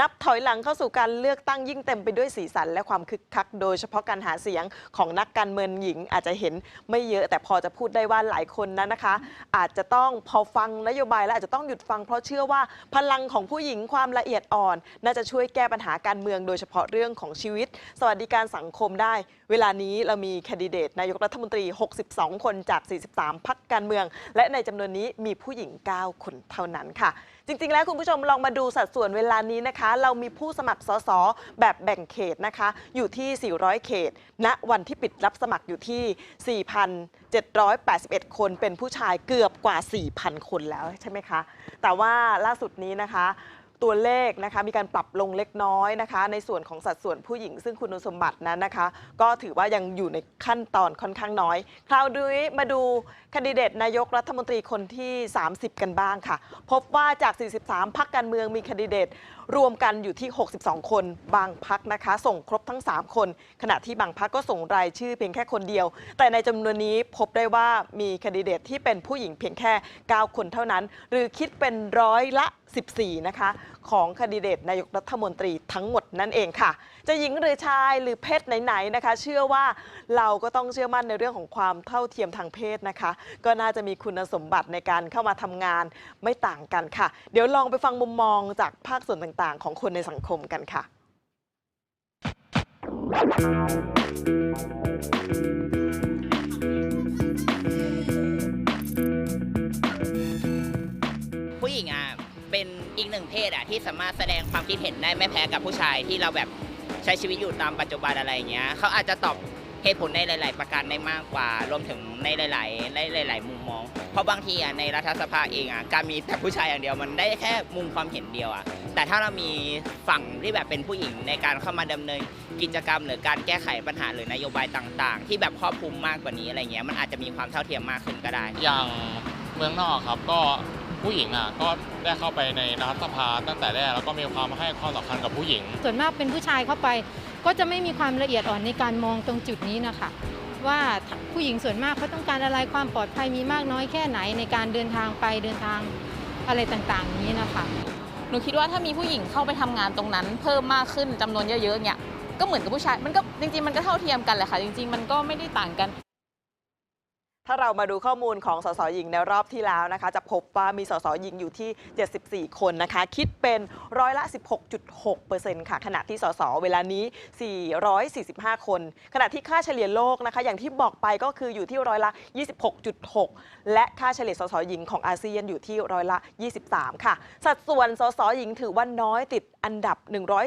นับถอยหลังเข้าสู่การเลือกตั้งยิ่งเต็มไปด้วยสีสันและความคึกคัก โดยเฉพาะการหาเสียงของนักการเมืองหญิงอาจจะเห็นไม่เยอะ แต่พอจะพูดได้ว่าหลายคนนั้นนะคะ อาจจะต้องพอฟังนโยบายแล้วอาจจะต้องหยุดฟังเพราะเชื่อว่าพลังของผู้หญิงความละเอียดอ่อน น่าจะช่วยแก้ปัญหาการเมือง โดยเฉพาะเรื่องของชีวิต สวัสดิการสังคมได้ เวลานี้เรามีแคนดิเดตนายกรัฐมนตรี 62 คนจาก 43 พักการเมือง และในจำนวนนี้มีผู้หญิง 9 คนเท่านั้นค่ะ จริง ๆ แล้วคุณผู้ชมลองมาดูสัดส่วนเวลานี้นะคะ เรามีผู้สมัครสสแบบแบ่งเขตนะคะ อยู่ที่ 400 เขต ณ วันที่ปิดรับสมัครอยู่ที่ 4,781 คนเป็นผู้ชายเกือบกว่า 4,000 คนแล้วใช่ไหมคะ แต่ว่าล่าสุดนี้นะคะ ตัวเลขนะคะมีการปรับลงเล็กน้อยนะคะ ในส่วนของสัดส่วนผู้หญิง ซึ่งคุณสมบัตินั้นนะคะ ก็ถือว่ายังอยู่ในขั้นตอนค่อนข้างน้อย คราวนี้มาดูคนดิเดตนายกรัฐมนตรีคนที่ 30 กันบ้างค่ะ พบว่าจาก 43 พักการเมืองมีคนดิเดตรวมกันอยู่ที่ 62 คน บางพักนะคะ ส่งครบทั้ง 3 คน ขณะที่บางพักก็ส่งรายชื่อเพียงแค่คนเดียว แต่ในจำนวนนี้พบได้ว่ามีคนดิเดตที่เป็นผู้หญิงเพียงแค่ 9 คนเท่านั้น หรือคิดเป็นร้อยละ 14 นะคะ ของคดิเดตนายกรัฐมนตรีทั้งหมดนั่นเองค่ะ จะหญิงหรือชายหรือเพศไหนๆนะคะ เชื่อว่าเราก็ต้องเชื่อมั่นในเรื่องของความเท่าเทียมทางเพศนะคะ ก็น่าจะมีคุณสมบัติในการเข้ามาทำงานไม่ต่างกันค่ะ เดี๋ยวลองไปฟังมุมมองจากภาคส่วนต่างๆ ของคนในสังคมกันค่ะ เป็นอีกหนึ่งเพศอะที่สามารถแสดงความคิดเห็นได้ไม่แพ้กับผู้ชายที่เราแบบใช้ชีวิตอยู่ตามปัจจุบันอะไรอย่างเงี้ยเขาอาจจะตอบเหตุผลในหลาย ๆ ประการได้มากกว่า รวมถึงในหลายๆในหลาย ๆ มุมมอง เพราะบางทีอะในรัฐสภาเองอะการมีแต่ผู้ชายอย่างเดียวมันได้แค่มุมความเห็นเดียวอะแต่ถ้าเรามีฝั่งที่แบบเป็นผู้หญิงในการเข้ามาดำเนินกิจกรรม หรือการแก้ไขปัญหาหรือนโยบายต่าง ๆ ที่แบบครอบคลุมมากกว่านี้อะไรเงี้ยมันอาจจะมีความเท่าเทียมมากขึ้นก็ได้ อย่างเมืองนอกครับก็ ผู้หญิงอะก็ได้เข้าไปในรัฐสภาตั้งแต่แรกแล้วก็มีความให้ความสำคัญกับผู้หญิง ส่วนมากเป็นผู้ชายเข้าไป ก็จะไม่มีความละเอียดอ่อนในการมองตรงจุดนี้นะคะว่าผู้หญิงส่วนมากเขาต้องการอะไรความปลอดภัยมีมากน้อยแค่ไหนในการเดินทางไปเดินทางอะไรต่างๆอย่างนี้นะคะหนูคิดว่าถ้ามีผู้หญิงเข้าไปทำงานตรงนั้น เพิ่มมากขึ้นจำนวนเยอะๆเนี่ยก็เหมือนกับผู้ชายมันก็จริงๆมันก็เท่าเทียมกันแหละค่ะจริง ๆ มันก็ไม่ได้ต่างกัน ถ้าเรามาดูข้อมูลของสสหญิงในรอบที่แล้วนะคะ จะพบว่ามีสสหญิงอยู่ที่ 74 คนนะคะ คิดเป็นร้อยละ 16.6%ค่ะ ขณะที่สสเวลานี้ 445 คน ขณะที่ค่าเฉลี่ยโลกนะคะ อย่างที่บอกไปก็คืออยู่ที่ร้อยละ 26.6 และค่าเฉลี่ยสสหญิงของอาเซียนอยู่ที่ร้อยละ 23 ค่ะ สัดส่วนสสหญิงถือว่าน้อยติดอันดับ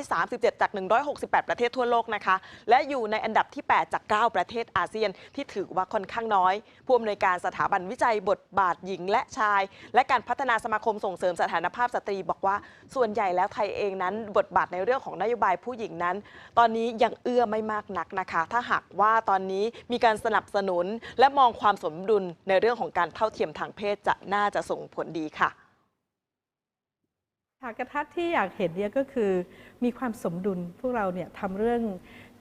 137 จาก 168 ประเทศทั่วโลกนะคะ และอยู่ในอันดับที่ 8 จาก 9 ประเทศอาเซียนที่ถือว่าค่อนข้างน้อยผู้อำนวยการสถาบันวิจัยบทบาทหญิงและชาย และการพัฒนาสมาคมส่งเสริมสถานภาพสตรี บอกว่าส่วนใหญ่แล้วไทยเองนั้น บทบาทในเรื่องของนโยบายผู้หญิงนั้น ตอนนี้ยังเอื้อไม่มากนักนะคะ ถ้าหากว่าตอนนี้มีการสนับสนุน และมองความสมดุลในเรื่องของการเท่าเทียมทางเพศจะน่าจะส่งผลดีค่ะฉากระทัดที่อยากเห็นเนี่ยก็คือมีความสมดุลพวกเราเนี่ยทำเรื่อง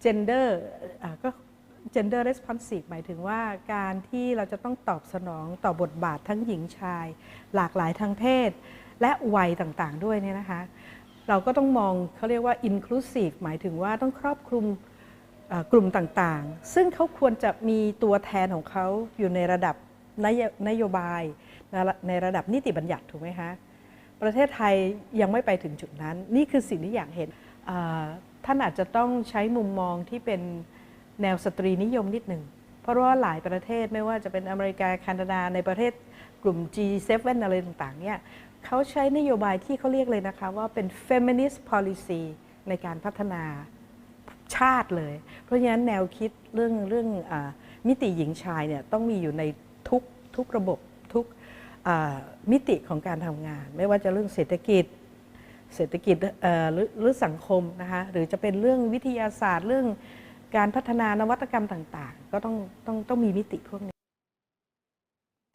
gender อ่าก็ gender responsive หมายถึงว่าการที่เราจะต้องตอบสนองต่อบทบาททั้งหญิงชาย หลากหลายทางเพศ และวัยต่างๆ ด้วยเนี่ยนะคะ เราก็ต้องมองเขาเรียกว่า inclusive หมายถึงว่าต้องครอบคลุมกลุ่มต่างๆ ซึ่งเขาควรจะมีตัวแทนของเขาอยู่ในระดับนโยนโยบายในระดับนิติบัญญัติถูกไหมคะ ประเทศไทยยังไม่ไปถึงจุดนั้น นี่คือสิ่งที่อยากเห็นท่านอาจจะต้องใช้มุมมองที่เป็น แนวสตรีนิยมนิดหนึ่ง เพราะว่าหลายประเทศไม่ว่าจะเป็นอเมริกาแคนาดาในประเทศกลุ่ม G7 อะไรต่างๆเนี่ยเขาใช้นโยบายที่เขาเรียกเลยนะคะว่าเป็น feminist policy ในการพัฒนาชาติเลย เพราะฉะนั้นแนวคิดเรื่องเรื่องอมิติหญิงชายเนี่ยต้องมีอยู่ในทุกทุกระบบทุกมิติของการทำงาน ไม่ว่าจะเรื่องเศรษฐกิจ เศรษฐกิจหรือสังคมนะคะหรือจะเป็นเรื่องวิทยาศาสตร์เรื่อง การพัฒนานวัตกรรมต่างๆ ก็ต้องต้องต้องมีมิติพวกนี้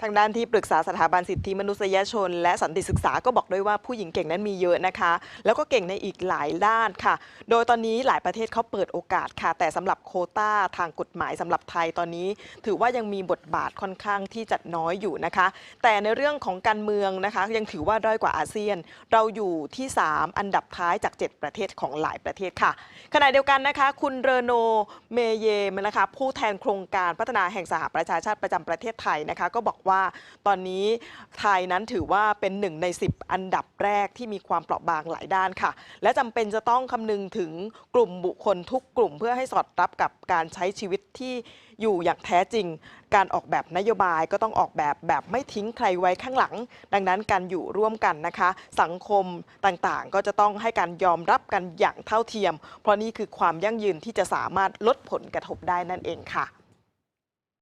างด้านที่ปรึกษาสถาบันสิทธิมนุษยชน และสันติศึกษาก็บอกด้วยว่าผู้หญิงเก่งนั้นมีเยอะนะคะ แล้วก็เก่งในอีกหลายด้านค่ะ โดยตอนนี้หลายประเทศเขาเปิดโอกาสค่ะ แต่สำหรับโคต้าทางกฎหมายสำหรับไทยตอนนี้ ถือว่ายังมีบทบาทค่อนข้างที่จะน้อยอยู่นะคะ แต่ในเรื่องของการเมืองนะคะ ยังถือว่าด้อยกว่าอาเซียน เราอยู่ที่ 3 อันดับท้ายจาก 7 ประเทศของหลายประเทศค่ะขณะเดียวกันนะคะ คุณเรโนเมเยมนะคะผู้แทนโครงการพัฒนาแห่งสหประชาชาติประจำประเทศไทยนะคะ ก็บอกว่าตอนนี้ไทยนั้นถือว่าเป็นหนึ่งใน 10 อันดับแรกที่มีความเปราะบางหลายด้านค่ะ และจำเป็นจะต้องคำนึงถึงกลุ่มบุคคลทุกกลุ่ม เพื่อให้สอดรับกับการใช้ชีวิตที่อยู่อย่างแท้จริง การออกแบบนโยบายก็ต้องออกแบบแบบไม่ทิ้งใครไว้ข้างหลัง ดังนั้นการอยู่ร่วมกันนะคะ สังคมต่างๆ ก็จะต้องให้การยอมรับกันอย่างเท่าเทียม เพราะนี่คือความยั่งยืนที่จะสามารถลดผลกระทบได้นั่นเองค่ะ